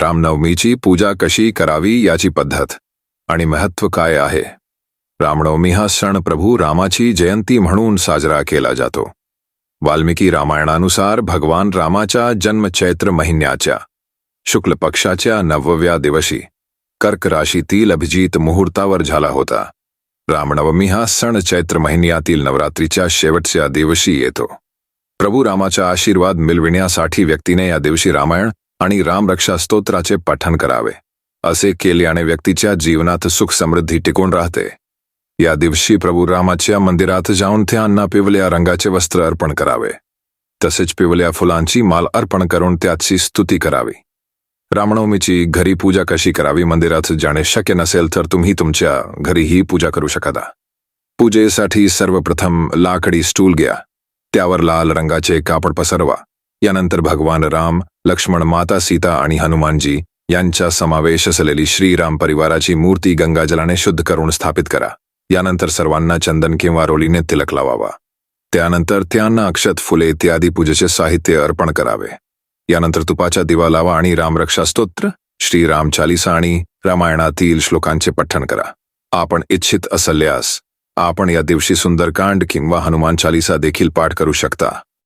रामनवमीची पूजा कशी करावी याची पद्धत आणि महत्त्व काय आहे? रामनवमी हा सण प्रभू रामाची जयंती म्हणून साजरा केला जातो. वाल्मिकी रामायणानुसार भगवान रामाच्या जन्म चैत्र महिन्याच्या शुक्ल पक्षाच्या नवव्या दिवशी कर्क राशीतील अभिजित मुहूर्तावर झाला होता. रामनवमी हा सण चैत्र महिन्यातील नवरात्रीच्या शेवटच्या दिवशी येतो. प्रभू रामाचा आशीर्वाद मिळविण्यासाठी व्यक्तीने या दिवशी रामायण आणि रामरक्षा स्तोत्राचे पठण करावे. असे केल्याने व्यक्तीच्या जीवनात सुख समृद्धी टिकून राहते. या दिवशी प्रभू रामाच्या मंदिरात जाऊन त्यांना पिवल्या रंगाचे वस्त्र अर्पण करावे. तसेच पिवल्या फुलांची माल अर्पण करून त्याची स्तुती करावी. रामनवमीची घरी पूजा कशी करावी मंदिरात जाणे शक्य नसेल तर तुम्ही तुमच्या घरी ही पूजा करू शकता पूजेसाठी सर्वप्रथम लाकडी स्टूल घ्या. त्यावर लाल रंगाचे कापड पसरवा. यानंतर भगवान राम लक्ष्मण माता सीता आणि हनुमानजी यांचा समावेश असलेली श्रीराम परिवाराची मूर्ती गंगाजलाने शुद्ध करून स्थापित करा. यानंतर सर्वांना चंदन किंवा रोलीने तिलक लावावा. त्यानंतर त्यांना अक्षत फुले इत्यादी पूजेचे साहित्य अर्पण करावे. यानंतर तुपाचा दिवा लावा आणि रामरक्षा स्तोत्र श्रीराम चालिसा आणि रामायणातील श्लोकांचे पठण करा. आपण इच्छित असल्यास आपण या दिवशी सुंदरकांड किंवा हनुमान चालिसा देखील पाठ करू शकता.